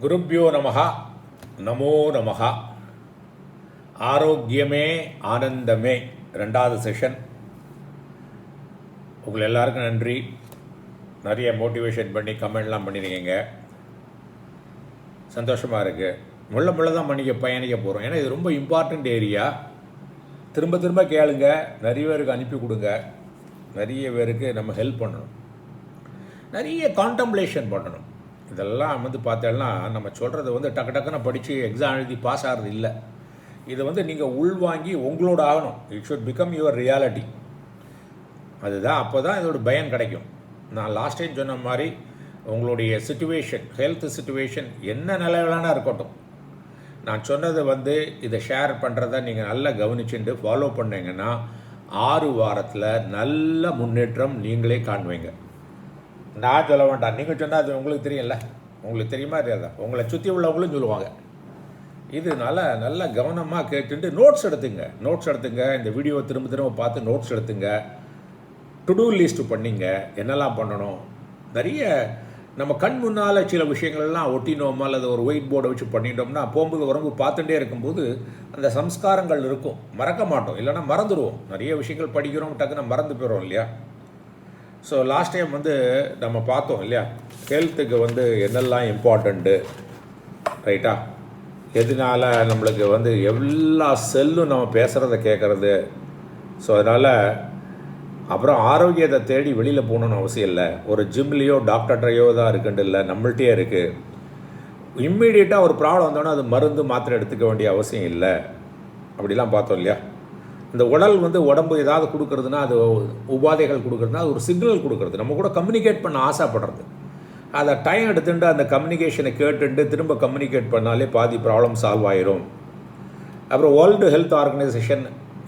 குருப்பியோ நமஹா நமோ நமகா ஆரோக்கியமே ஆனந்தமே. ரெண்டாவது செஷன் உங்களை எல்லாருக்கும் நன்றி. நிறைய மோட்டிவேஷன் பண்ணி கமெண்ட்லாம் பண்ணியிருக்கீங்க சந்தோஷமாக இருக்குது முள்ள முள்ள தான் பண்ணிக்க பயணிக்க போகிறோம் ஏன்னா இது ரொம்ப இம்பார்ட்டண்ட் ஏரியா திரும்ப திரும்ப கேளுங்க. நிறைய பேருக்கு அனுப்பி கொடுங்க. நிறைய பேருக்கு நம்ம ஹெல்ப் பண்ணணும். நிறைய கான்டம்ப்ளேஷன் பண்ணணும். இதெல்லாம் வந்து பார்த்தேன்னா நம்ம சொல்கிறது வந்து டக்கு டக்குன்னு படித்து எக்ஸாம் எழுதி பாஸ் ஆகிறது இல்லை. இதை வந்து நீங்கள் உள்வாங்கி உங்களோட ஆகணும். It should become your reality அதுதான் அப்போ தான் இதோட பயன் கிடைக்கும். நான் லாஸ்ட் டைம் சொன்ன மாதிரி உங்களுடைய சுச்சுவேஷன் ஹெல்த் சுச்சுவேஷன் என்ன நிலையிலானா இருக்கட்டும். நான் சொன்னதை வந்து இதை ஷேர் பண்ணுறத நீங்கள் நல்லா கவனிச்சுட்டு ஃபாலோ பண்ணீங்கன்னா ஆறு வாரத்தில் நல்ல முன்னேற்றம் நீங்களே காண்பீங்க. நான் சொல்ல வேண்டாம். நீங்கள் சொன்னால் அது உங்களுக்கு தெரியும்ல. உங்களுக்கு தெரியுமா தெரியாதா? உங்களை சுற்றி உள்ளவங்களும் சொல்லுவாங்க. இதனால நல்லா கவனமாக கேட்டுட்டு நோட்ஸ் எடுத்துங்க. நோட்ஸ் எடுத்துங்க. இந்த வீடியோவை திரும்ப திரும்ப பார்த்து நோட்ஸ் எடுத்துங்க. டு டூ லிஸ்ட் பண்ணிங்க. என்னெல்லாம் பண்ணணும்? நிறைய நம்ம கண் முன்னால் சில விஷயங்கள்லாம் ஒட்டினோமா அல்லது ஒரு ஒயிட் போர்டை வச்சு பண்ணிட்டோம்னா போகும்போது வரும்போது பார்த்துட்டே இருக்கும்போது அந்த சம்ஸ்காரங்கள் இருக்கும். மறக்க மாட்டோம். இல்லைன்னா மறந்துடுவோம். நிறைய விஷயங்கள் படிக்கிறோம் டக்குன்னு மறந்து போயிடும் இல்லையா? ஸோ லாஸ்ட் டைம் வந்து நம்ம பார்த்தோம் இல்லையா? ஹெல்த்துக்கு வந்து என்னெல்லாம் இம்பார்ட்டண்ட்டு ரைட்டா எதனால நம்மளுக்கு வந்து எல்லா செல்லும் நம்ம பேசுகிறத கேட்குறது ஸோ அதனால் அப்புறம் ஆரோக்கியத்தை தேடி வெளியில் போகணுன்னு அவசியம் இல்லை. ஒரு ஜிம்லேயோ டாக்டர்கிட்டையோ தான் இருக்குன்னு இல்லை. நம்மள்கிட்டயே இருக்குது இம்மீடியட்டாக ஒரு ப்ராப்ளம் வந்தோன்னா அது மருந்து மாத்திரை எடுத்துக்க வேண்டிய அவசியம் இல்லை. அப்படிலாம் பார்த்தோம் இல்லையா? இந்த உடல் வந்து உடம்பு ஏதாவது கொடுக்குறதுனா அது உபாதைகள் கொடுக்குறதுனா அது ஒரு சிக்னல் கொடுக்குறது. நம்ம கூட கம்யூனிகேட் பண்ண ஆசைப்படுறது. அதை டைம் எடுத்துட்டு அந்த கம்யூனிகேஷனை கேட்டுட்டு திரும்ப கம்யூனிகேட் பண்ணாலே பாதி ப்ராப்ளம் சால்வ் ஆயிரும். அப்புறம் வேர்ல்டு ஹெல்த் ஆர்கனைசேஷன்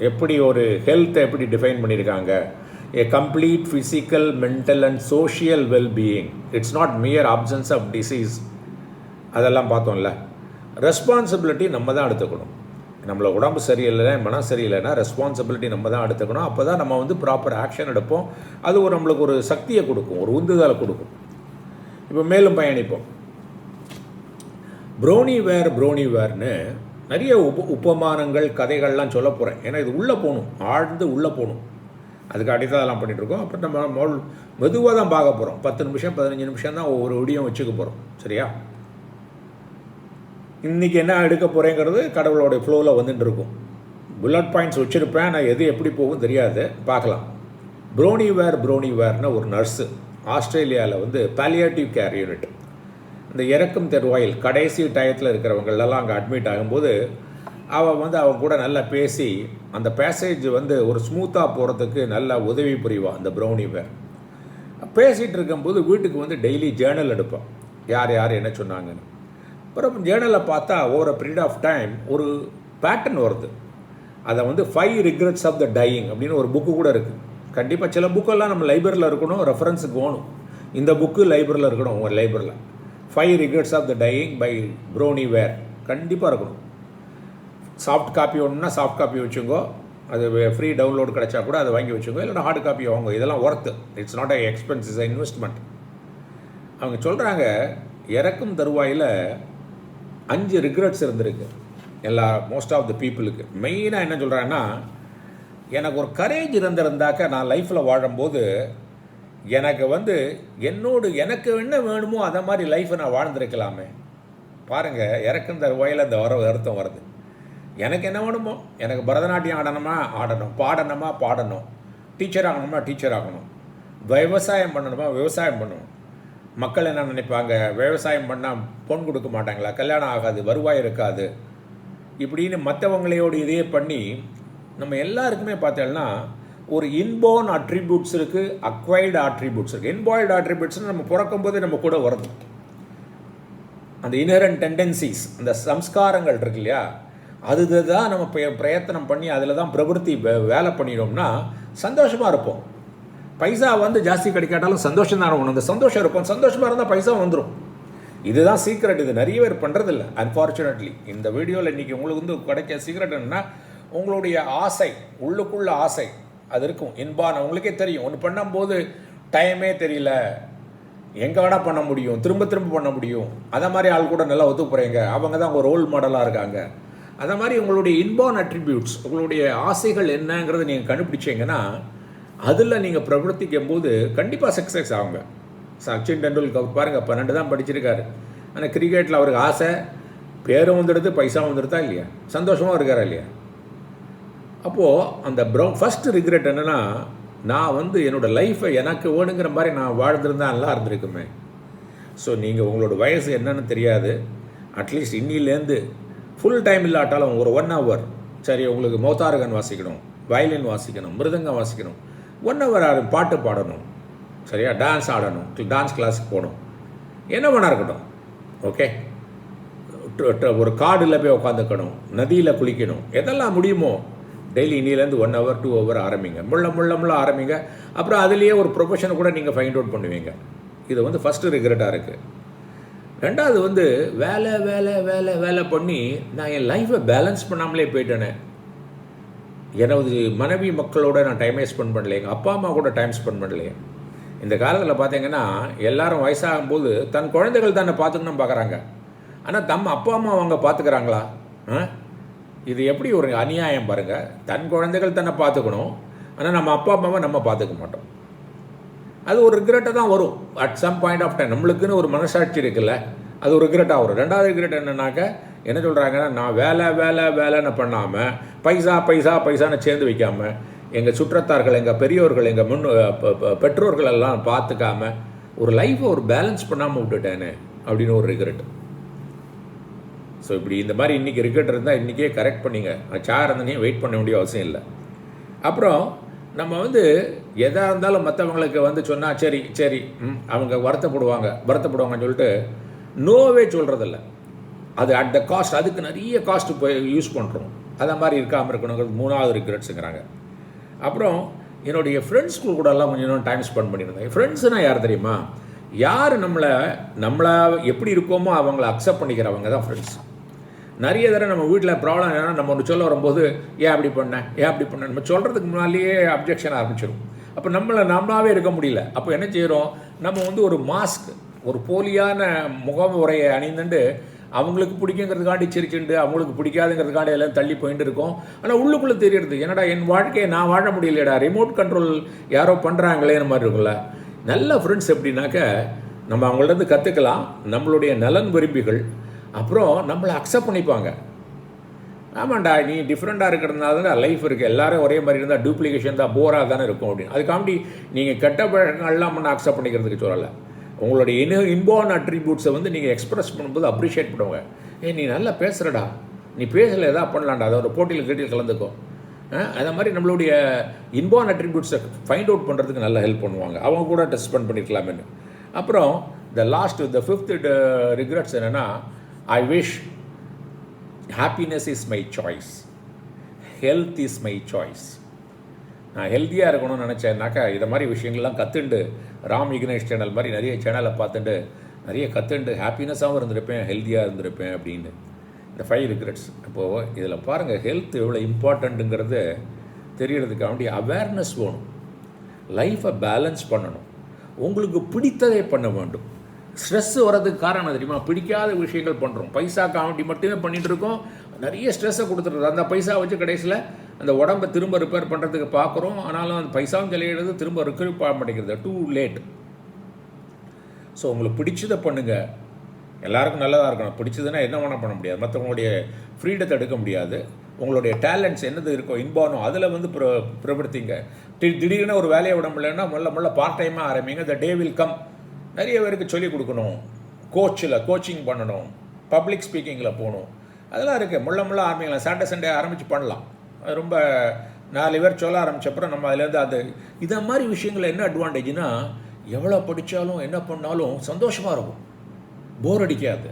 எப்படி ஒரு ஹெல்த்தை எப்படி டிஃபைன் பண்ணியிருக்காங்க a complete physical mental and social wellbeing it's not mere absence of disease அதெல்லாம் பார்த்தோம்ல. ரெஸ்பான்சிபிலிட்டி நம்ம தான் எடுத்துக்கணும். நம்மளை உடம்பு சரியில்லை மனம் சரியில்லைன்னா ரெஸ்பான்சிபிலிட்டி நம்ம தான் எடுத்துக்கணும். அப்போ தான் நம்ம வந்து ப்ராப்பர் ஆக்ஷன் எடுப்போம். அது ஒரு நம்மளுக்கு ஒரு சக்தியை கொடுக்கும் ஒரு உந்துதலை கொடுக்கும். இப்போ மேலும் பயணிப்போம். ப்ரோனி வேர் ப்ரோனி வேர்னு நிறைய உப உபமானங்கள் கதைகள்லாம் சொல்ல போகிறேன் ஏன்னா இது உள்ளே போகணும் ஆழ்ந்து உள்ளே போகணும். அதுக்கு அடித்ததெல்லாம் பண்ணிகிட்ருக்கோம் அப்புறம் நம்ம மொல் மெதுவாக தான் பார்க்க போகிறோம் பத்து நிமிஷம் பதினஞ்சு நிமிஷம் தான் ஒவ்வொரு ஒடியும் வச்சுக்க போகிறோம் சரியா? இன்றைக்கி என்ன எடுக்க போகிறேங்கிறது கடவுளோடைய ஃப்ளோவில் வந்துட்டு இருக்கும். புல்லட் பாயிண்ட்ஸ் வச்சுருப்பேன். நான் எது எப்படி போகும் தெரியாது. பார்க்கலாம். ப்ரோனிவேர் வேர் வேர்னு ஒரு நர்ஸு ஆஸ்திரேலியாவில் வந்து பாலியேட்டிவ் கேர் யூனிட் இந்த இறக்கும் தெருவாயில் கடைசி டயத்தில் இருக்கிறவங்களெல்லாம் அங்கே அட்மிட் ஆகும்போது அவள் வந்து அவன் கூட நல்லா பேசி அந்த பேசேஜ் வந்து ஒரு ஸ்மூத்தாக போகிறதுக்கு நல்லா உதவி புரிவான் அந்த ப்ரௌனிவேர் பேசிகிட்டு இருக்கும்போது வீட்டுக்கு வந்து டெய்லி ஜேர்னல் எடுப்பான் யார் யார் என்ன சொன்னாங்கன்னு. அப்புறம் ஜேர்னலை பார்த்தா ஓவர் பீரியட் ஆஃப் டைம் ஒரு பேட்டர்ன் வருது. அதை வந்து five regrets of the dying அப்படின்னு ஒரு புக்கு கூட இருக்குது கண்டிப்பாக சில புக்கெல்லாம் நம்ம லைப்ரரியில் இருக்கணும் ரெஃபரன்ஸுக்கு போகணும். இந்த புக்கு லைப்ரரியில் இருக்கணும் உங்கள் லைப்ரரியில் five regrets of the dying by Bronnie Ware கண்டிப்பாக இருக்கணும். சாஃப்ட் காப்பி ஒன்றுனா சாஃப்ட் காப்பி வச்சுங்கோ. அது ஃப்ரீ டவுன்லோடு கிடச்சா கூட அதை வாங்கி வச்சுக்கோ இல்லைனா ஹார்ட் காப்பி வாங்க இதெல்லாம் worth it's not a expense is investment அவங்க சொல்கிறாங்க இறக்கும் தருவாயில் அஞ்சு ரிக்ரெட்ஸ் இருந்திருக்கு. எல்லா மோஸ்ட் ஆஃப் த பீப்புளுக்கு மெயினாக என்ன சொல்கிறேன்னா எனக்கு ஒரு கரேஜ் இருந்திருந்தாக்க நான் லைஃப்பில் வாழும்போது எனக்கு வந்து என்னோடு எனக்கு என்ன வேணுமோ அதை மாதிரி லைஃப்பை நான் வாழ்ந்திருக்கலாமே. பாருங்கள் இறக்கும் தருவாயில் அந்த வர வருத்தம் வருது. எனக்கு என்ன வேணுமோ எனக்கு பரதநாட்டியம் ஆடணுமா? ஆடணும். பாடணுமா? பாடணும். டீச்சர் ஆகணுமா? டீச்சர் ஆகணும். விவசாயம் பண்ணணுமா? விவசாயம் பண்ணணும். மக்கள் என்ன நினைப்பாங்க? விவசாயம் பண்ணால் பொன் கொடுக்க மாட்டாங்களா? கல்யாணம் ஆகாது வருவாய் இருக்காது. இப்படின்னு மற்றவங்களையோடு இதே பண்ணி நம்ம எல்லாருக்குமே பார்த்தோம்னா ஒரு இன்போர்ன் அட்ரிபியூட்ஸ் இருக்குது அக்வைர்டு அட்ரிபியூட்ஸ் இருக்குது இன்பாய்டு அட்ரிபியூட்ஸ்னு நம்ம பிறக்கும் போதே நம்ம கூட வருது. அந்த இனரன் டெண்டன்சிஸ் அந்த சம்ஸ்காரங்கள் இருக்கு இல்லையா? அது தான் நம்ம பிரயத்தனம் பண்ணி அதில் தான் பிரபுத்தி வேலை பண்ணிட்டோம்னா சந்தோஷமாக இருப்போம். பைசா வந்து ஜாஸ்தி கிடைக்காட்டாலும் சந்தோஷம் தான் ஒன்று அந்த சந்தோஷம் இருக்கும். சந்தோஷமாக இருந்தால் பைசா வந்துடும் இதுதான் சீக்ரெட் இது நிறைய பேர் பண்ணுறதில்ல அன்ஃபார்ச்சுனேட்லி இந்த வீடியோவில் இன்றைக்கி உங்களுக்கு வந்து கிடைக்க சீக்ரெட் என்னென்னா உங்களுடைய ஆசை உள்ளுக்குள்ள ஆசை அது இருக்கும். இன்பான உங்களுக்கே தெரியும். ஒன்று பண்ணும்போது டைமே தெரியல. எங்கே வேணால் பண்ண முடியும். திரும்ப திரும்ப பண்ண முடியும். அதை மாதிரி ஆள் கூட நல்லா ஒத்து போகிறீங்க அவங்க தான் ஒரு ரோல் மாடலாக இருக்காங்க. அதை மாதிரி உங்களுடைய இன்பான் அட்ரிபியூட்ஸ் உங்களுடைய ஆசைகள் என்னங்கிறத நீங்கள் கண்டுபிடிச்சீங்கன்னா அதில் நீங்கள் பிரவர்த்திக்கும் போது கண்டிப்பாக சக்ஸஸ் ஆகுங்க. சச்சின் டெண்டுல்கர் பாருங்கள் பன்னெண்டு தான் படிச்சிருக்காரு. ஆனால் கிரிக்கெட்டில் அவருக்கு ஆசை பேரும் வந்துடுது பைசா வந்துடுதா இல்லையா? சந்தோஷமாக இருக்காரா இல்லையா? அப்போது அந்த ப்ரௌ ஃபஸ்ட்டு ரிக்ரெட் என்னென்னா நான் வந்து என்னோடய லைஃப்பை எனக்கு வேணுங்கிற மாதிரி நான் வாழ்ந்துருந்தா நல்லா இருந்திருக்குமே. ஸோ நீங்கள் உங்களோட வயசு என்னன்னு தெரியாது. அட்லீஸ்ட் இன்னிலேருந்து ஃபுல் டைம் இல்லாட்டாலும் ஒரு ஒன் ஹவர் சரி உங்களுக்கு மௌத்தாரகன் வாசிக்கணும் வயலின் வாசிக்கணும் மிருதங்கம் வாசிக்கணும். ஒன் ஹவர் ஆகும் பாட்டு பாடணும். சரியா? டான்ஸ் ஆடணும். டான்ஸ் கிளாஸுக்கு போகணும். என்ன வேணா இருக்கட்டும். ஓகே ஒரு காடில் போய் உட்காந்துக்கணும் நதியில் குளிக்கணும். எதெல்லாம் முடியுமோ? டெய்லி இன்னிலேருந்து ஒன் ஹவர் டூ ஹவர் ஆரம்பிங்க. முள்ள முள்ள முள்ள ஆரம்பிங்க. அப்புறம் அதுலேயே ஒரு ப்ரொஃபஷனை கூட நீங்கள் ஃபைண்ட் அவுட் பண்ணுவீங்க. இது வந்து ஃபஸ்ட்டு ரிக்ரெட்டாக இருக்குது ரெண்டாவது வந்து வேலை வேலை வேலை வேலை பண்ணி நான் என் லைஃப்பை பேலன்ஸ் பண்ணாமலே போயிட்டேனே. எனது மனைவி மக்களோட நான் டைமே ஸ்பெண்ட் பண்ணல. எங்கள் அப்பா அம்மா கூட டைம் ஸ்பெண்ட் பண்ணலையே இந்த காலத்தில் பார்த்தீங்கன்னா எல்லாரும் வயசாகும்போது தன் குழந்தைகள் தானே பார்த்துக்கணும் பார்க்குறாங்க ஆனால் தம் அப்பா அம்மா அவங்க பார்த்துக்கிறாங்களா ஆ? இது எப்படி ஒரு அநியாயம் பாருங்கள் தன் குழந்தைகள் தானே பார்த்துக்கணும். ஆனால் நம்ம அப்பா அம்மாவை நம்ம பார்த்துக்க மாட்டோம். அது ஒரு ரிக்ரெட்டை தான் வரும். At some point of time நம்மளுக்குன்னு ஒரு மனசாட்சி இருக்குல்ல. அது ஒரு ரிக்ரெட்டாக வரும். ரெண்டாவது ரிக்ரெட் என்னன்னாக்க என்ன சொல்கிறாங்கன்னா நான் வேலை வேலை வேலைன்னு பண்ணாமல் பைசா பைசா பைசான்னு சேர்ந்து வைக்காமல் எங்கள் சுற்றத்தார்கள் எங்கள் பெரியோர்கள் எங்கள் முன் பெற்றோர்கள் எல்லாம் பார்த்துக்காம ஒரு லைஃப்பை ஒரு பேலன்ஸ் பண்ணாமல் விட்டுட்டேனே அப்படின்னு ஒரு ரிக்ரெட் ஸோ இப்படி இந்த மாதிரி இன்றைக்கி ரிக்ரெட் இருந்தால் இன்றைக்கே கரெக்ட் பண்ணிங்க. சார் இருந்தனையும் வெயிட் பண்ண வேண்டிய அவசியம் இல்லை. அப்புறம் நம்ம வந்து எதாக இருந்தாலும் மற்றவங்களுக்கு வந்து சொன்னால் சரி சரி ம், அவங்க வருத்தப்படுவாங்க. வருத்தப்படுவாங்கன்னு சொல்லிட்டு நோவே சொல்கிறதில்ல அது அட் த காஸ்ட் அதுக்கு நிறைய காஸ்ட் போய் யூஸ் பண்ணுறோம் அதை மாதிரி இருக்காமல் இருக்கணுங்கிறது மூணாவது ரிக்ரெட்ஸுங்கிறாங்க அப்புறம் என்னுடைய ஃப்ரெண்ட்ஸ்க்கு கூட எல்லாம் கொஞ்சம் இன்னும் டைம் ஸ்பெண்ட் பண்ணியிருந்தேன். ஃப்ரெண்ட்ஸ்னால் யார் தெரியுமா? யார் நம்மளை நம்மளை எப்படி இருக்கோமோ அவங்கள அக்செப்ட் பண்ணிக்கிறவங்க தான் ஃப்ரெண்ட்ஸ் நிறைய தடவை நம்ம வீட்டில் ப்ராப்ளம் என்னன்னா நம்ம ஒன்று சொல்ல வரும்போது ஏன் அப்படி பண்ண? ஏன் அப்படி பண்ண? நம்ம சொல்கிறதுக்கு முன்னாலேயே அப்ஜெக்ஷன் ஆரம்பிச்சிடும் அப்போ நம்மளை நம்மளாவே இருக்க முடியல. அப்போ என்ன செய்கிறோம் நம்ம வந்து ஒரு மாஸ்க் ஒரு போலியான முகமுறையை அணிந்துண்டு அவங்களுக்கு பிடிக்குங்கிறதுக்காண்டி சிரிச்சுண்டு அவங்களுக்கு பிடிக்காதுங்கிறதுக்காண்டி எல்லாம் தள்ளி போயிட்டு இருக்கோம். ஆனால் உள்ளுக்குள்ளே தெரியறது என்னடா என் வாழ்க்கையை நான் வாழ முடியலடா ரிமோட் கண்ட்ரோல் யாரோ பண்ணுறாங்களேன்னு மாதிரி இருக்குல்ல நல்ல ஃப்ரெண்ட்ஸ் எப்படின்னாக்க நம்ம அவங்கள்ட்ட இருந்து கற்றுக்கலாம் நம்மளுடைய நலன் விரும்பிகள் அப்புறம் நம்மளை அக்செப்ட் பண்ணிப்பாங்க. ஆமாண்டா நீ டிஃப்ரெண்ட்டாக இருக்கிறதுனால தான் லைஃப் இருக்குது எல்லாரும் ஒரே மாதிரி இருந்தால் டூப்ளிகேஷன் தான் போராக தானே இருக்கும் அப்படின்னு. அதுக்காண்டி நீங்கள் கெட்ட பழக்கங்கள்லாம் பண்ண அக்செப்ட் பண்ணிக்கிறதுக்கு சொல்லலை. உங்களுடைய இன இன்பார்ன் அட்ரிபியூட்ஸை வந்து நீங்கள் எக்ஸ்ப்ரெஸ் பண்ணும்போது அப்ரிஷியேட் பண்ணுவாங்க. ஏ நீ நல்லா பேசுகிறடா நீ பேசல எதா பண்ணலாம்டா. அதை ஒரு போட்டியில் கீட்டில் கலந்துக்கும் அதை அதே மாதிரி நம்மளுடைய இன்பார்ன் அட்ரிபியூட்ஸை ஃபைண்ட் அவுட் பண்ணுறதுக்கு நல்லா ஹெல்ப் பண்ணுவாங்க. அவங்க கூட டெஸ்ட் பண்ண பண்ணியிருக்கலாமேன்னு அப்புறம் the last the fifth regrets என்னென்னா I wish happiness is my choice health is my choice நான் ஹெல்த்தியாக இருக்கணும்னு நினச்சேன்னாக்கா இதை மாதிரி விஷயங்கள்லாம் கற்றுண்டு ராம் விக்னேஷ் சேனல் மாதிரி நிறைய சேனலை பார்த்துட்டு நிறைய கற்றுண்டு ஹாப்பினஸாகவும் இருந்திருப்பேன் ஹெல்த்தியாக இருந்திருப்பேன் அப்படின்னு. இந்த ஃபைவ் ரிக்ரெட்ஸ் இப்போது இதில் பாருங்கள் ஹெல்த் எவ்வளோ இம்பார்ட்டண்ட்டுங்கிறது தெரியறதுக்காண்டி அவேர்னஸ் வேணும். லைஃப்பை பேலன்ஸ் பண்ணணும். உங்களுக்கு பிடித்ததை பண்ண வேண்டும். ஸ்ட்ரெஸ் வர்றதுக்கு காரணம் தெரியுமா? பிடிக்காத விஷயங்கள் பண்ணுறோம் பைசா காமெடி மட்டுமே பண்ணிகிட்டு இருக்கோம். நிறைய ஸ்ட்ரெஸ்ஸை கொடுத்துருது அந்த பைசா வச்சு கடைசியில் அந்த உடம்பை திரும்ப ரிப்பேர் பண்ணுறதுக்கு பார்க்குறோம். ஆனாலும் அந்த பைசாவும் செலவிடுறது திரும்ப ரிக்கவர் பண்ண மாட்டேங்கிறது டூ லேட் ஸோ உங்களுக்கு பிடிச்சதை பண்ணுங்கள் எல்லாருக்கும் நல்லதாக இருக்கணும். பிடிச்சதுன்னா என்ன வேணால் பண்ண முடியாது. மற்றவங்களுடைய ஃப்ரீடத்தை எடுக்க முடியாது. உங்களுடைய டேலண்ட்ஸ் என்னது இருக்கோ இன்பானோ அதில் வந்து பிர பிரபடுத்திங்க திடீர்னு ஒரு வேலையை விட முடியலன்னா முள்ள முள்ள பார்ட் டைமாக ஆரம்பிங்க. த டே வில் கம் நிறைய பேருக்கு சொல்லிக் கொடுக்கணும். கோச்சில் கோச்சிங் பண்ணணும். பப்ளிக் ஸ்பீக்கிங்கில் போகணும். அதெல்லாம் இருக்குது முள்ள முள்ள ஆரம்பிக்கலாம். சாட்டர்டே சண்டே ஆரம்பித்து பண்ணலாம். ரொம்ப நாலு பேர் சொல்ல ஆரம்பிச்சப்பறம் நம்ம அதுலேருந்து அது இதை மாதிரி விஷயங்கள் என்ன அட்வான்டேஜ்னா எவ்வளோ படித்தாலும் என்ன பண்ணாலும் சந்தோஷமாக இருக்கும். போர் அடிக்காது.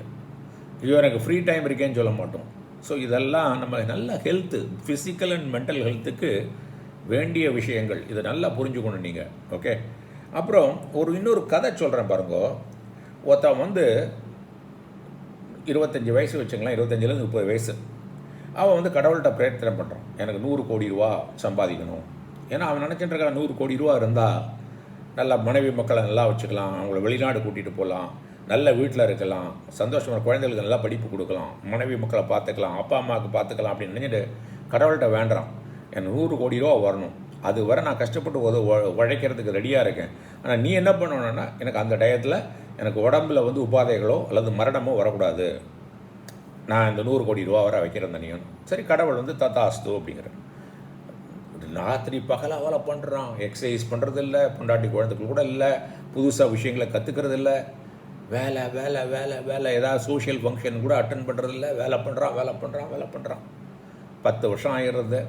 ஐயோ எனக்கு ஃப்ரீ டைம் இருக்கேன்னு சொல்ல மாட்டோம். ஸோ இதெல்லாம் நம்ம நல்ல ஹெல்த்து ஃபிசிக்கல் அண்ட் மென்டல் ஹெல்த்துக்கு வேண்டிய விஷயங்கள். இதை நல்லா புரிஞ்சுக்கணும் நீங்கள் ஓகே அப்புறம் ஒரு இன்னொரு கதை சொல்கிறேன் பாருங்க. ஒருத்தன் வந்து இருபத்தஞ்சி வயசு வச்சுங்களேன். இருபத்தஞ்சிலேருந்து முப்பது வயசு. அவன் வந்து கடவுள்கிட்ட பிரயத்தனை பண்ணுறான் எனக்கு நூறு கோடி ரூபா சம்பாதிக்கணும். ஏன்னா அவன் நினச்சிட்டு நூறு கோடி ரூபா இருந்தால் நல்லா மனைவி மக்களை நல்லா வச்சுக்கலாம் அவங்கள வெளிநாடு கூட்டிகிட்டு போகலாம் நல்ல வீட்டில் இருக்கலாம் சந்தோஷமாக குழந்தைகளுக்கு நல்லா படிப்பு கொடுக்கலாம் மனைவி மக்களை பார்த்துக்கலாம் அப்பா அம்மாவுக்கு பார்த்துக்கலாம் அப்படின்னு நினைச்சிட்டு கடவுள்கிட்ட வேண்டுறான். எனக்கு நூறு கோடி ரூபா வரணும். அது வரை நான் கஷ்டப்பட்டு உத உ- உழைக்கிறதுக்கு ரெடியாக இருக்கேன். ஆனால் நீ என்ன பண்ணணும்னா எனக்கு அந்த டயத்தில் எனக்கு உடம்புல வந்து உபாதைகளோ அல்லது மரணமோ வரக்கூடாது. நான் இந்த நூறு கோடி ரூபா வரை வைக்கிறேன் தனியும் சரி கடவுள் வந்து தத்தாஸ்து அப்படிங்கிறேன் ராத்திரி பகலாக வேலை பண்ணுறான் எக்ஸசைஸ் பண்ணுறது இல்லை பொண்டாட்டி குழந்தைகள் கூட இல்லை புதுசாக விஷயங்களை கற்றுக்கிறது இல்லை வேலை வேலை வேலை வேலை ஏதாவது சோஷியல் ஃபங்க்ஷன் கூட அட்டன் பண்ணுறது இல்லை வேலை பண்ணுறான் வேலை பண்ணுறான் வேலை பண்ணுறான் பத்து வருஷம் ஆயிடுறது.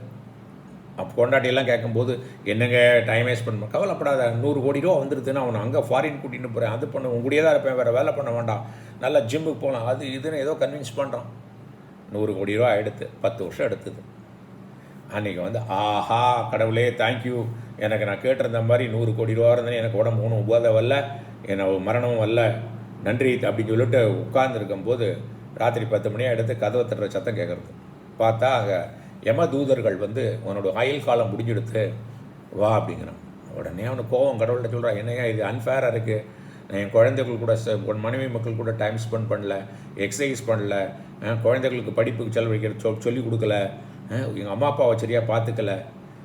அப்போ கொண்டாட்டியெல்லாம் கேட்கும்போது என்னங்க டைம் வேஸ்ட் பண்ண கவலைப்படாத நூறு கோடி ரூபா வந்துருதுன்னு அவனை அங்கே ஃபாரின் கூட்டின்னு போகிறேன் அது பண்ண உங்களுடைய தான் இருப்பேன். வேறு வேலை பண்ண வேண்டாம். நல்லா ஜிம்முக்கு போகலாம் அது இதுன்னு ஏதோ கன்வின்ஸ் பண்ணுறான் நூறு கோடி ரூபா எடுத்து பத்து வருஷம் எடுத்தது. அன்றைக்கி வந்து ஆஹா கடவுளே தேங்க்யூ எனக்கு நான் கேட்டிருந்த மாதிரி நூறு கோடி ரூபா இருந்தேன்னு எனக்கு உடம்பு ஒன்றும் உபாதை வரல என்ன மரணமும் வரல நன்றி அப்படின்னு சொல்லிட்டு உட்கார்ந்துருக்கும் போது ராத்திரி பத்து மணியாக எடுத்து கதவை தட்டுற சத்தம் கேட்குறது. பார்த்தா அங்கே யம தூதர்கள் வந்து உன்னோட ஆயுள் காலம் முடிஞ்செடுத்து வா அப்படிங்கிறான். உடனே அவனுக்கு கோவம் கடவுள்கிட்ட சொல்கிறான் என்னையா இது அன்ஃபேராக இருக்குது நான் என் குழந்தைகள் கூட ச- உன் மனைவி மக்கள் கூட டைம் ஸ்பெண்ட் பண்ணல எக்ஸசைஸ் பண்ணல குழந்தைகளுக்கு படிப்புக்கு செலவழிக்கிற சொல் சொல்லிக் கொடுக்கல எங்கள் அம்மா அப்பாவை சரியாக பார்த்துக்கல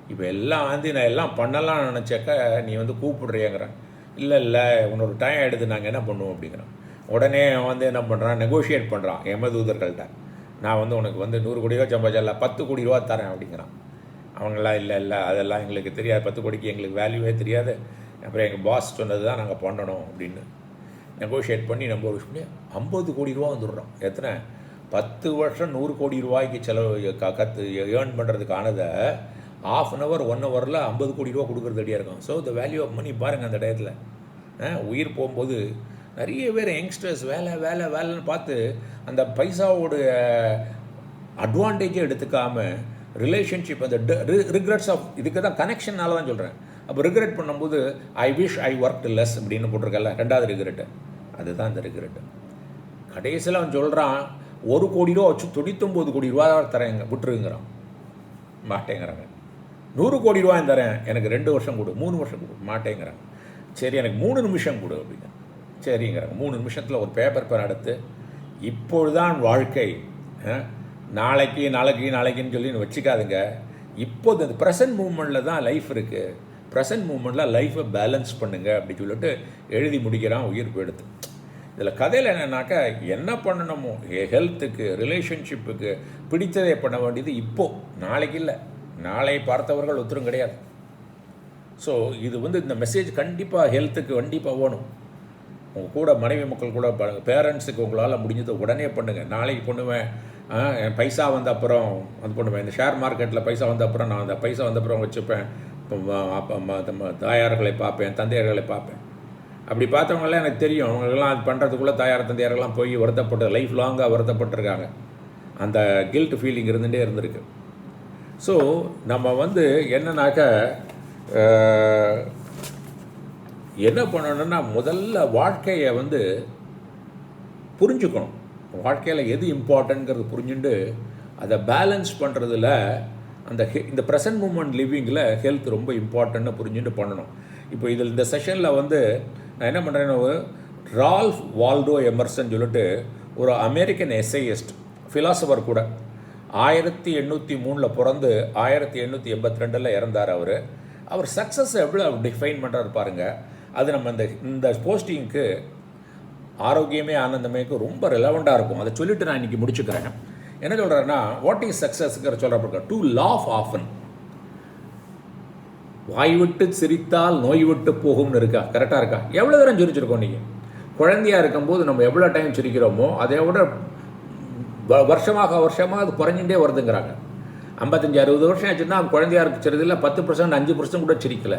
இப்போ எல்லாம் வந்து நான் எல்லாம் பண்ணலாம்னு நினச்சக்க நீ வந்து கூப்பிடுறியங்கிறேன். இல்லை இல்லை உன்னோட டைம் எடுத்து நாங்கள் என்ன பண்ணுவோம்? அப்படிங்கிறான். உடனே அவன் வந்து என்ன பண்ணுறான் நெகோஷியேட் பண்ணுறான் எமதூதர்கள்ட்ட நான் வந்து உனக்கு வந்து நூறு கோடி ரூபா சம்பாதிச்சல பத்து கோடி ரூபா தரேன் அப்படிங்கிறான். அவங்களாம் இல்லை இல்லை அதெல்லாம் எங்களுக்கு தெரியாது. பத்து கோடிக்கு எங்களுக்கு வேல்யூவே தெரியாது. அப்புறம் எங்கள் பாஸ் சொன்னது தான் நாங்கள் பண்ணணும் அப்படின்னு நெகோஷியேட் பண்ணி நம்ம ஒரு பண்ணி ஐம்பது கோடி ரூபா வந்துடுறோம். எத்தனை? பத்து வருஷம் நூறு கோடி ரூபாய்க்கு செலவு க கற்று ஏர்ன் பண்ணுறதுக்கானதை ஆஃப் அன் ஹவர் ஒன் ஹவரில் ஐம்பது கோடி ரூபா கொடுக்குறது ரெடியாக இருக்கும். So the value of money பாருங்கள் அந்த டயத்தில். உயிர் போகும்போது நிறைய பேர் யங்ஸ்டர்ஸ் வேலை வேலை வேலைன்னு பார்த்து அந்த பைசாவோட அட்வான்டேஜே எடுத்துக்காமல் ரிலேஷன்ஷிப் அந்த ரிக்ரெட்ஸ் ஆஃப் இதுக்கு தான் கனெக்ஷனால தான் சொல்கிறேன் அப்போ ரிக்ரெட் பண்ணும்போது I wish I work less அப்படின்னு போட்டிருக்கல ரெண்டாவது ரிக்ரெட்டு அதுதான் அந்த ரிக்ரெட்டு கடைசியில் அவன் சொல்கிறான் ஒரு கோடி ரூபா வச்சு தொண்ணூத்தொம்பது கோடி ரூபா தரேங்க விட்டுருங்கிறான். மாட்டேங்கிறாங்க. நூறு கோடி ரூபாய் தரேன் எனக்கு ரெண்டு வருஷம் கொடு மூணு வருஷம் கொடு மாட்டேங்கிறாங்க. சரி எனக்கு மூணு நிமிஷம் கொடு அப்படிங்க சரிங்கிறாங்க மூணு நிமிஷத்தில் ஒரு பேப்பர் பேர் எடுத்து இப்பொழுதுதான் வாழ்க்கை நாளைக்கு நாளைக்கு நாளைக்குன்னு சொல்லி வச்சுக்காதுங்க. இப்போது இந்த ப்ரெசன்ட் மூமெண்ட்டில் தான் லைஃப் இருக்குது ப்ரெசன்ட் மூமெண்ட்டில் லைஃப்பை பேலன்ஸ் பண்ணுங்க அப்படி சொல்லிட்டு எழுதி முடிக்கிறான் உயிர் போயிடுது. இதில் கதையில் என்னன்னாக்கா என்ன பண்ணணுமோ ஹெல்த்துக்கு ரிலேஷன்ஷிப்புக்கு பிடித்ததை பண்ண வேண்டியது இப்போது நாளைக்கு இல்லை. நாளை பார்த்தவர்கள் ஒருத்தரும் கிடையாது. ஸோ இது வந்து இந்த மெசேஜ் கண்டிப்பாக ஹெல்த்துக்கு கண்டிப்பாக வேணும் உங்கள் கூட மனைவி மக்கள் கூட பேரண்ட்ஸுக்கு உங்களால் முடிஞ்சதை உடனே பண்ணுங்கள் நாளைக்கு பண்ணுவேன். என் பைசா வந்த அப்புறம் அது பண்ணுவேன். இந்த ஷேர் மார்க்கெட்டில் பைசா வந்த அப்புறம் நான் அந்த பைசா வந்த அப்புறம் வச்சுப்பேன். ம- தாயார்களை பார்ப்பேன் தந்தையர்களை பார்ப்பேன். அப்படி பார்த்தவங்களாம் எனக்கு தெரியும். அவங்களுக்கெல்லாம் அது பண்ணுறதுக்குள்ளே தாயார் தந்தையாரெல்லாம் போய் வருத்தப்பட்டு லைஃப் லாங்காக வருத்தப்பட்டிருக்காங்க. அந்த கில்ட் ஃபீலிங் இருந்துகிட்டே இருந்திருக்கு. ஸோ நம்ம வந்து என்னன்னாக்க என்ன பண்ணணும்னா முதல்ல வாழ்க்கையை வந்து புரிஞ்சுக்கணும். வாழ்க்கையில் எது இம்பார்ட்டன்ங்கிறது புரிஞ்சுண்டு அதை பேலன்ஸ் பண்ணுறதுல அந்த ஹெ- இந்த ப்ரெசன்ட் மூமெண்ட் லிவிங்கில் ஹெல்த் ரொம்ப இம்பார்ட்டன்ட்னு புரிஞ்சுட்டு பண்ணணும். இப்போ இதில் இந்த செஷனில் வந்து நான் என்ன பண்ணுறேன்னா ரால்ஃப் வால்டோ எமர்சன் சொல்லிட்டு ஒரு அமெரிக்கன் எஸ்ஐஎஸ்ட் ஃபிலாசபர் கூட ஆயிரத்தி எண்ணூற்றி மூணில் பிறந்து ஆயிரத்தி எண்ணூற்றி எண்பத்தி ரெண்டில் இறந்தார் அவர். அவர் சக்ஸஸ் எவ்வளோ டிஃபைன் பண்ணுறாரு பாருங்கள் அது நம்ம இந்த இந்த போஸ்டிங்க்கு ஆரோக்கியமே ஆனந்தமேக்கு ரொம்ப ரிலவெண்ட்டாக இருக்கும். அதை சொல்லிட்டு நான் இன்றைக்கி முடிச்சுக்கிறேன். என்ன சொல்கிறேன்னா வாட் இஸ் சக்ஸஸ்ங்கிற சொல்கிறப்ப டூ லாஃப் ஆஃபன் வாய் விட்டு சிரித்தால் நோய் விட்டு போகும்னு இருக்கா? கரெக்டாக இருக்கா? எவ்வளோ தூரம் சிரிச்சிருக்கோம் நீங்கள் குழந்தையா இருக்கும்போது நம்ம எவ்வளோ டைம் சிரிக்கிறோமோ அதை விட வ- வருஷமாக வருஷமாக அது குறைஞ்சிட்டே வருதுங்கிறாங்க. ஐம்பத்தஞ்சு அறுபது வருஷம் ஆச்சுன்னா குழந்தையா இல்லை பத்து பர்சன்ட் அஞ்சு பர்சன்ட் கூட சிரிக்கல.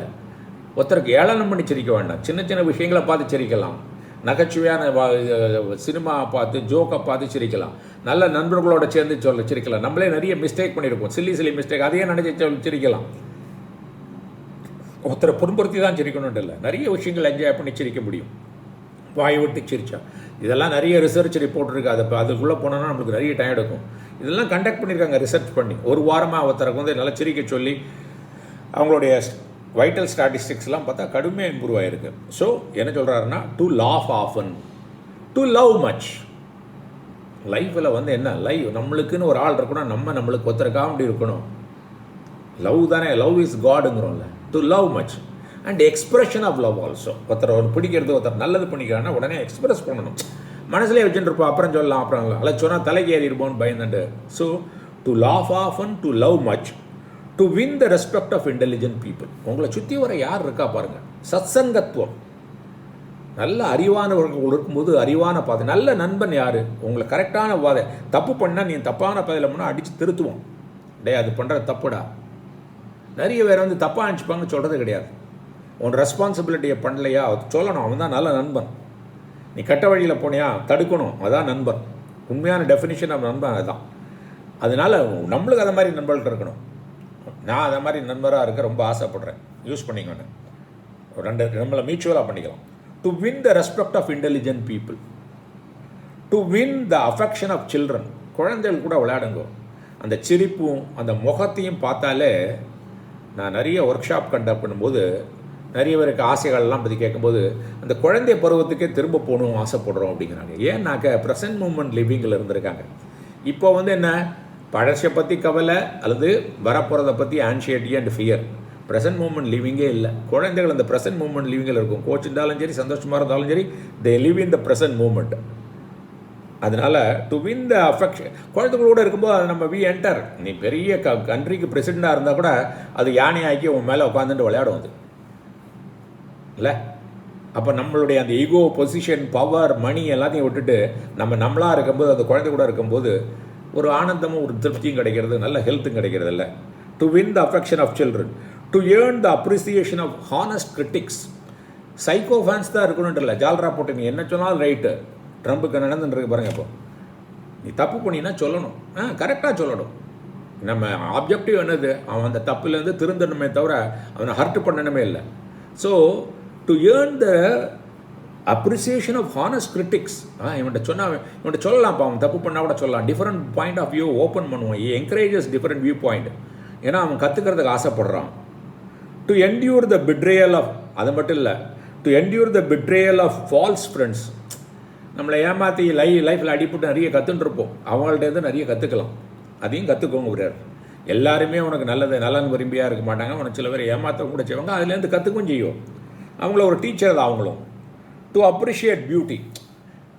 ஒருத்தருக்கு ஏளனம் பண்ணி சிரிக்க வேண்டாம். சின்ன சின்ன விஷயங்களை பார்த்து சிரிக்கலாம். நகைச்சுவையான வா- சினிமா பார்த்து ஜோக்கை பார்த்து சிரிக்கலாம். நல்ல நண்பர்களோட சேர்ந்து சொல்ல சிரிக்கலாம். நம்மளே நிறைய மிஸ்டேக் பண்ணியிருப்போம் சில்லி சில்லி மிஸ்டேக் அதையே நினைச்சு சொல்லி சிரிக்கலாம். ஒருத்தரை புண்படுத்தி தான் சிரிக்கணும்னு இல்லை. நிறைய விஷயங்கள் என்ஜாய் பண்ணி சிரிக்க முடியும். வாய் விட்டு சிரிச்சா. இதெல்லாம் நிறைய ரிசர்ச் ரிப்போர்ட் இருக்குது அதை அதுக்குள்ளே போனோன்னா நம்மளுக்கு நிறைய டைம் எடுக்கும். இதெல்லாம் கண்டக்ட் பண்ணியிருக்காங்க. ரிசர்ச் பண்ணி. ஒரு வாரமாக ஒருத்தருக்கு வந்து நல்லா சிரிக்க சொல்லி அவங்களுடைய வைட்டல் ஸ்டாட்டிஸ்டிக்ஸ்லாம் பார்த்தா கடுமையாக இம்ப்ரூவ் ஆகிருக்கு ஸோ என்ன சொல்கிறாருன்னா to laugh often to love much லைஃப்பில் வந்து என்ன? லைவ் நம்மளுக்குன்னு ஒரு ஆள் இருக்கணும் நம்ம நம்மளுக்கு ஒருத்தருக்காக அப்படி இருக்கணும். லவ் தானே? Love is காடுங்கிறோம்ல to love much and expression of love also ஒருத்தர் ஒரு பிடிக்கிறது ஒருத்தர் நல்லது பண்ணிக்கிறான்னா உடனே எக்ஸ்பிரஸ் பண்ணணும். மனசுலேயே வச்சுட்டு அப்புறம் சொல்லலாம் அப்புறம் அல்ல சொன்னால் தலைக்கு ஏறிடுவோன்னு பயந்துட்டு so to laugh often to love much to win the respect of intelligent people உங்களை சுற்றி வர யார் இருக்கா பாருங்கள் சத்சங்கத்துவம். நல்ல அறிவானவர்கள் இருக்கும்போது அறிவான பாதை. நல்ல நண்பன் யார்? உங்களை கரெக்டான பாதை. தப்பு பண்ணால் நீ தப்பான பாதையில் போனால் அடித்து திருத்துவோம். டே அது பண்ணுறது தப்புடா. நிறைய பேர் வந்து தப்பாக அனுப்பிச்சுப்பாங்க சொல்கிறது கிடையாது. உன் ரெஸ்பான்சிபிலிட்டியை பண்ணலையா? சொல்லணும். அவன் தான் நல்ல நண்பன். நீ கட்ட வழியில் போனியா? தடுக்கணும். அதான் நண்பன். உண்மையான டெஃபினிஷன் ஆஃப் நண்பன் அதுதான். அதனால் நம்மளுக்கு அதை மாதிரி நண்பர்கள் இருக்கணும். நான் அதை மாதிரி நண்பராக இருக்க ரொம்ப ஆசைப்படுறேன். யூஸ் பண்ணிக்கோங்க ரெண்டு நம்மளை மியூச்சுவலாக பண்ணிக்கலாம். To win the respect of intelligent people to win the affection of children குழந்தைகள் கூட விளையாடுங்க. அந்த சிரிப்பும் அந்த முகத்தையும் பார்த்தாலே நான் நிறைய ஒர்க் ஷாப் கண்டக்ட் பண்ணும்போது நிறைய பேருக்கு ஆசைகள்லாம் பற்றி கேட்கும்போது அந்த குழந்தை பருவத்துக்கே திரும்ப போகணும் ஆசைப்படுறோம் அப்படிங்கிறாங்க. ஏன்னாக்க ப்ரெசன்ட் மூமெண்ட் லிவிங்கில் இருந்திருக்காங்க. இப்போ வந்து என்ன? பழசை பற்றி கவலை அல்லது வரப்போகிறத பற்றி anxiety and fear present moment லிவிங்கே இல்லை. குழந்தைகள் அந்த ப்ரெசன்ட் மூமெண்ட் லிவிங்கில் இருக்கும். கோச் இருந்தாலும் சரி சந்தோஷமாக இருந்தாலும் சரி they live in the present moment அதனால் டு வின் த அஃபெக்ஷன் குழந்தைகளோட இருக்கும்போது அது நம்ம வி என்டர் நீ பெரிய க கண்ட்ரிக்கு பிரசிடெண்ட்டாக இருந்தால் கூட அது யானையாக்கி உன் மேலே உட்காந்துட்டு விளையாடும் அது. இல்லை? அப்போ நம்மளுடைய அந்த ஈகோ பொசிஷன் பவர் மணி எல்லாத்தையும் விட்டுட்டு நம்ம நம்மளாக இருக்கும்போது அந்த குழந்தை கூட இருக்கும்போது ஒரு ஆனந்தமும் ஒரு திருப்தியும் கிடைக்கிறது நல்ல ஹெல்த்தும் கிடைக்கிறது இல்லை to win the affection of children to earn the appreciation of honest critics psycho fans தான் இருக்கணும்ட்டு இல்லை ஜால்ரா போட்டு நீ என்ன சொன்னாலும் ரைட்டு ட்ரம்புக்கு நடந்துருக்கு பாருங்க இப்போ. நீ தப்பு பண்ணினா சொல்லணும். ஆ கரெக்டாக சொல்லணும். நம்ம ஆப்ஜெக்டிவ் என்னது? அவன் அந்த தப்புலேருந்து திருந்தணுமே தவிர அவனை ஹர்ட் பண்ணணுமே இல்லை. So to earn the appreciation of honest critics ஆ இவன்கிட்ட சொன்னா இவன்கிட்ட சொல்லலாம்ப்பா அவன் தப்பு பண்ணால் கூட சொல்லலாம். Different point of view open பண்ணுவான். என்கரேஜஸ் டிஃப்ரெண்ட் வியூ பாயிண்ட் ஏன்னா அவன் கற்றுக்கிறதுக்கு ஆசைப்படுறான். To endure the betrayal of அது மட்டும் இல்லை to endure the betrayal of false friends நம்மளை ஏமாற்றி லை லைஃப்பில் அடிப்பட்டு நிறைய கற்றுன்ட்ருப்போம் அவங்கள்ட்டேருந்து நிறைய கற்றுக்கலாம் அதையும் கற்றுக்கோங்க விடார் எல்லாருமே உனக்கு நல்லது நலன் விரும்பியாக இருக்க மாட்டாங்க. உனக்கு சில பேர் ஏமாற்ற கூட செய்வாங்க. அதுலேருந்து கற்றுக்கவும் செய்யும். அவங்கள ஒரு டீச்சர் தான் அவங்களும். டு அப்ரிஷியேட் பியூட்டி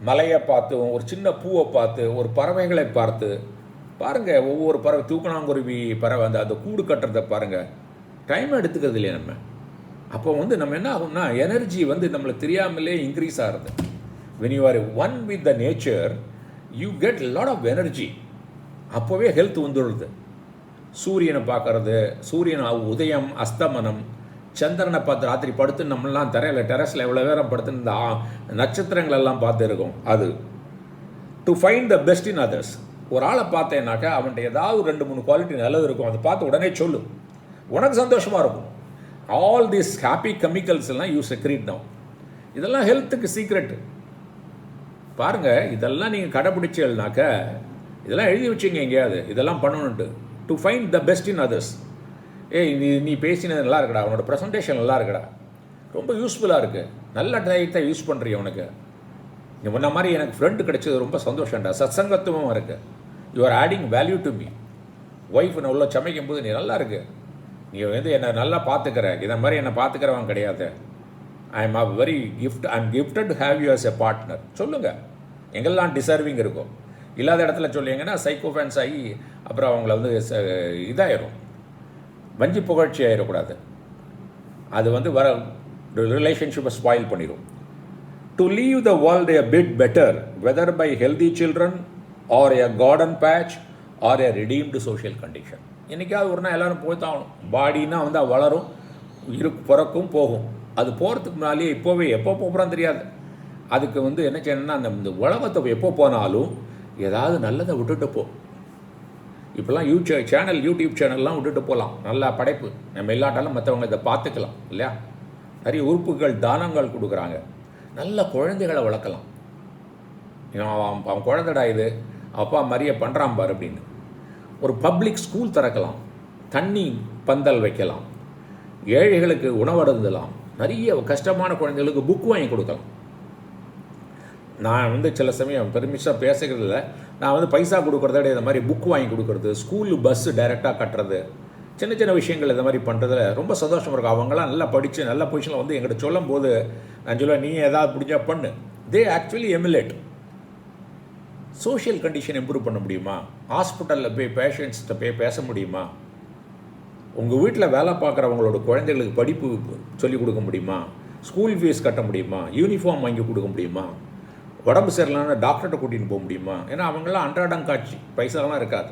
மலையை பார்த்து ஒரு சின்ன பூவை பார்த்து ஒரு பறவைகளை பார்த்து பாருங்கள் ஒவ்வொரு பறவை தூக்கணாங்குருவி பறவை அந்த அந்த கூடு கட்டுறதை பாருங்கள் டைம் எடுத்துக்கிறது இல்லையா நம்ம? அப்போ வந்து நம்ம என்ன ஆகும்னா எனர்ஜி வந்து நம்மளை தெரியாமலே இன்க்ரீஸ் ஆகிறது. When you are one with the nature you get lot of energy அப்போவே ஹெல்த் வந்துடுது. சூரியனை பார்க்கறது சூரியன் உதயம் அஸ்தமனம் சந்திரனை பார்த்து ராத்திரி படுத்து நம்மளாம் தரையில் டெரஸில் எவ்வளோ நேரம் படுத்து இந்த நட்சத்திரங்களெல்லாம் பார்த்துருக்கோம். அது to find the best in others ஒரு ஆளை பார்த்தேன்னாக்கா அவன்கிட்ட ஏதாவது ரெண்டு மூணு குவாலிட்டி நல்லது இருக்கும். அதை பார்த்து உடனே சொல்லு. உனக்கு சந்தோஷமாக இருக்கும். ஆல் திஸ் ஹாப்பி கெமிக்கல்ஸ் எல்லாம் யூ செக்ரீட் தான் இதெல்லாம் ஹெல்த்துக்கு சீக்ரெட்டு பாருங்கள் இதெல்லாம் நீங்கள் கடைப்பிடிச்சல்னாக்க இதெல்லாம் எழுதி வச்சுங்க எங்கேயாவது. இதெல்லாம் பண்ணணுன்ட்டு to find the best in others ஏய் நீ நீ பேசினது நல்லா இருக்குடா அவனோட ப்ரெசன்டேஷன் நல்லா இருக்குடா ரொம்ப யூஸ்ஃபுல்லாக இருக்குது நல்ல டயத்தை யூஸ் பண்ணுறிய உனக்கு. நீ முன்ன மாதிரி எனக்கு ஃப்ரெண்டு கிடைச்சது ரொம்ப சந்தோஷம்டா. சத்சங்கத்துவம் இருக்குது you are adding value to me wife நான் உள்ள சமைக்கும் போது நீ நல்லா இருக்கு நீ வந்து என்னை நல்லா பார்த்துக்கிற இதை மாதிரி என்னை பார்த்துக்கிறவன் கிடையாது. I am a very gift I am gifted to have you as a partner சொல்லுங்கள் எங்கெல்லாம் டிசர்விங் இருக்கும் இல்லாத இடத்துல சொல்லிங்கன்னா சைக்கோ ஃபேன்ஸ் ஆகி அப்புறம் அவங்கள வந்து ச- இதாயிரும். வஞ்சி புகழ்ச்சி ஆயிடக்கூடாது அது வந்து வர ரிலேஷன்ஷிப்பை ஸ்பாயில் பண்ணிடும் to leave the world a bit better whether by healthy children or a garden patch or a redeemed social condition என்றைக்காவது ஒரு நாள் எல்லோரும் போய் தான் பாடினா வந்து வளரும் இரு பிறக்கும் போகும். அது போகிறதுக்கு முன்னாலே இப்போவே எப்போ போகிறோம் தெரியாது. அதுக்கு வந்து என்ன செய்யணும்னா அந்த இந்த உலகத்தை எப்போ போனாலும் ஏதாவது நல்லதை விட்டுட்டு போ. இப்போல்லாம் யூடியூ சேனல் யூடியூப் சேனல்லாம் விட்டுட்டு போகலாம். நல்லா படைப்பு. நம்ம இல்லாட்டாலும் மற்றவங்க இதை பார்த்துக்கலாம் இல்லையா? நிறைய உறுப்புகள் தானங்கள் கொடுக்குறாங்க. நல்ல குழந்தைகளை வளர்க்கலாம். அவன் அவன் குழந்தைடா இது. அப்பா மாதிரியே பண்ணுறான் பாரு அப்படின்னு. ஒரு பப்ளிக் ஸ்கூல் திறக்கலாம். தண்ணி பந்தல் வைக்கலாம். ஏழைகளுக்கு உணவருந்தலாம் நிறைய கஷ்டமான குழந்தைகளுக்கு புக் வாங்கி கொடுக்கலாம். நான் வந்து சில சமயம் பெருமிஷாக பேசுகிறதில்ல. நான் வந்து பைசா கொடுக்குறத விட இந்த மாதிரி புக் வாங்கி கொடுக்குறது ஸ்கூலு பஸ்ஸு டைரெக்டாக கட்டுறது சின்ன சின்ன விஷயங்கள் இந்த மாதிரி பண்ணுறதுல ரொம்ப சந்தோஷமாக இருக்கும். அவங்களாம் நல்லா படித்து நல்ல பொசிஷனில் வந்து எங்கிட்ட சொல்லும் போது நான் சொல்லுவேன் நீ ஏதாவது பிடிச்சா பண்ணு. They actually emulate social condition improve பண்ண முடியுமா? ஹாஸ்பிட்டலில் போய் பேஷண்ட்ஸ்கிட்ட போய் பேச முடியுமா? உங்கள் வீட்டில் வேலை பார்க்குறவங்களோட குழந்தைகளுக்கு படிப்பு சொல்லிக் கொடுக்க முடியுமா? ஸ்கூல் ஃபீஸ் கட்ட முடியுமா? யூனிஃபார்ம் வாங்கி கொடுக்க முடியுமா? உடம்பு சரியில்லைன்னா டாக்டர்கிட்ட கூட்டிகிட்டு போக முடியுமா? ஏன்னா அவங்களாம் அன்றாடம் காட்சி. பைசாலாம் இருக்காது.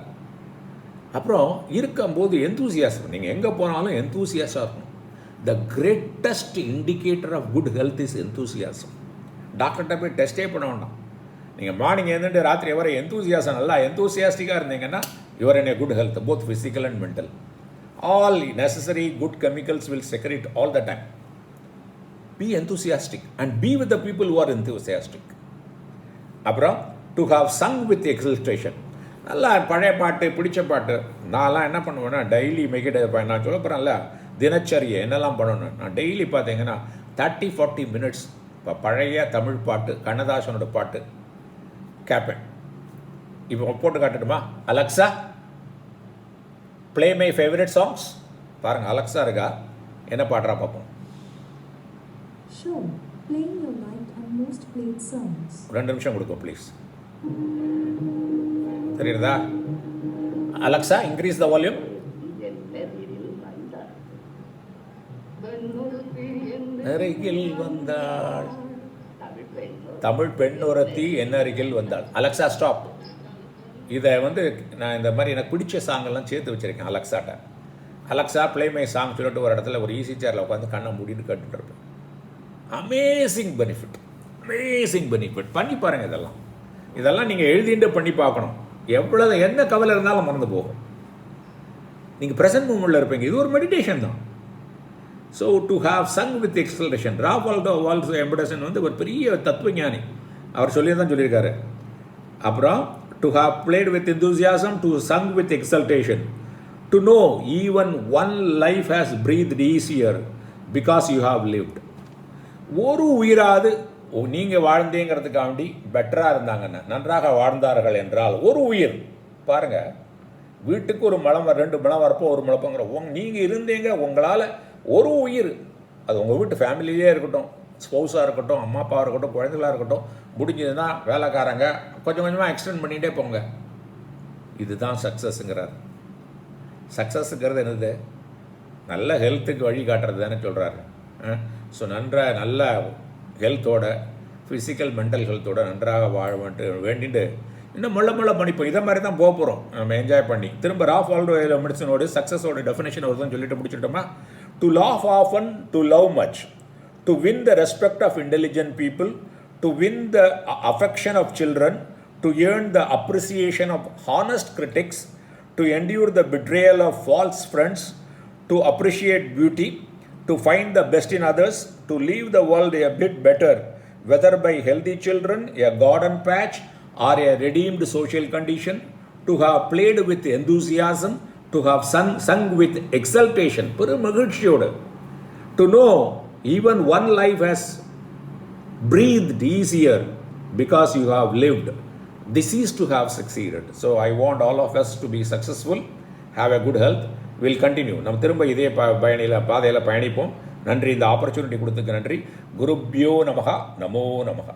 அப்புறம் இருக்கும்போது எந்தூசியாசம் நீங்கள் எங்கே போனாலும் எந்தூசியாஸாக இருக்கணும். The greatest indicator of good health is enthusiasm டாக்டர்கிட்ட போய் டெஸ்ட்டே பண்ண வேண்டாம். நீங்கள் மார்னிங் எழுந்துட்டு ராத்திரி வர எந்தூசியாசம் நல்லா எந்தூசியாஸ்டிக்காக இருந்தீங்கன்னா you're in a good health both physical and mental all necessary good chemicals will secrete all the time be enthusiastic and be with the people who are enthusiastic அப்புறம் to have sung with exultation நல்லா பழைய பாட்டு பிடிச்ச பாட்டு. நான்லாம் என்ன பண்ணுவேன்னா daily மெகிட நான் சொல்ல போகிறேன்ல தினச்சரியை என்னெல்லாம் பண்ணணும்? நான் டெய்லி பார்த்தீங்கன்னா தேர்ட்டி ஃபார்ட்டி மினிட்ஸ் இப்போ பழைய தமிழ் பாட்டு கண்ணதாசனோட பாட்டு. கேட்பேன் இப்போ போட்டு காட்டட்டுமா? Alexa play my favourite songs பாருங்கள் அலெக்ஸா இருக்கா? என்ன பாடுறா பார்ப்போம் மோஸ்ட் ரெண்டு நிமிஷம் கொடுக்கும் ப்ளீஸ் தெரியுறதா? அலெக்ஸா இன்க்ரீஸ் த வால்யூம் அருகில் வந்தாள். தமிழ் பெண் ஒருத்தி என் அருகில் வந்தாள். அலெக்சா ஸ்டாப் இதை வந்து நான் இந்த மாதிரி எனக்கு பிடிச்ச சாங்கெல்லாம் சேர்த்து வச்சுருக்கேன் அலெக்சாட்ட. அலெக்ஸா ப்ளே மை சாங் சொல்லிட்டு ஒரு இடத்துல ஒரு ஈஸி சேரில் உட்காந்து கண்ணை மூடிட்டு கேட்டுட்டு இருப்பேன். அமேசிங் பெனிஃபிட் அமேசிங் பெனிஃபிட் பண்ணி பாருங்கள் இதெல்லாம். இதெல்லாம் நீங்கள் எழுதிட்டு பண்ணி பார்க்கணும். எவ்வளோ என்ன கவலை இருந்தாலும் மறந்து போகும். நீங்கள் ப்ரெசன்ட் மூமெண்ட்டில் இருப்பீங்க. இது ஒரு மெடிடேஷன் தான். So to have sung with exultation Ralph Waldo Waals Emerson வந்து ஒரு பெரிய தத்துவஞானி. அவர் சொல்லி தான் சொல்லியிருக்காரு. அப்புறம் to have played with enthusiasm to sung with exultation to know even one life has breathed easier because you have lived ஒரு உயிராது நீங்கள் வாழ்ந்தேங்கிறதுக்காண்டி பெட்டராக இருந்தாங்கன்னா நன்றாக வாழ்ந்தார்கள் என்றால் ஒரு உயிர். பாருங்கள் வீட்டுக்கு ஒரு மலம் வர- ரெண்டு மலம் வரப்போ ஒரு முளப்பங்கிற உங் நீங்கள் இருந்தீங்க உங்களால் ஒரு உயிர். அது உங்கள் வீட்டு ஃபேமிலியே இருக்கட்டும் ஸ்பௌஸாக இருக்கட்டும் அம்மா அப்பாவாக இருக்கட்டும் குழந்தைகளாக இருக்கட்டும் முடிஞ்சதுன்னா வேலைக்காரங்க கொஞ்சம் கொஞ்சமாக எக்ஸ்டெண்ட் பண்ணிகிட்டே போங்க. இதுதான் சக்ஸஸ்ங்கிறார் சக்ஸஸ்ங்கிறது என்னது? நல்ல ஹெல்த்துக்கு வழி காட்டுறது தானே சொல்கிறாரு ஸோ நன்றாக நல்ல ஹெல்த்தோட ஃபிசிக்கல் மென்டல் ஹெல்த்தோட நன்றாக வாழ வேண்டும் வேண்டிட்டு இன்னும் முள்ள முள்ள பண்ணிப்போம் இதை மாதிரி தான் போக போகிறோம் நம்ம என்ஜாய் பண்ணி. திரும்ப ராஃப் ஆல்டோ மெடிசனோட சக்ஸஸோட டெஃபினேஷன் வருதுன்னு சொல்லிட்டு முடிச்சுட்டோமா? To laugh often to love much to win the respect of intelligent people to win the affection of children to earn the appreciation of honest critics to endure the betrayal of false friends to appreciate beauty to find the best in others, to leave the world a bit better, whether by healthy children, a garden patch, or a redeemed social condition, to have played with enthusiasm, to have sung, sung with exultation, to know even one life has breathed easier because you have lived. This is to have succeeded. So I want all of us to be successful, have a good health will continue நம்ம திரும்ப இதே ப பயணியில் பாதையில் பயணிப்போம். நன்றி. இந்த opportunity கொடுத்ததுக்கு நன்றி. குருப்யோ நமகா நமோ நமகா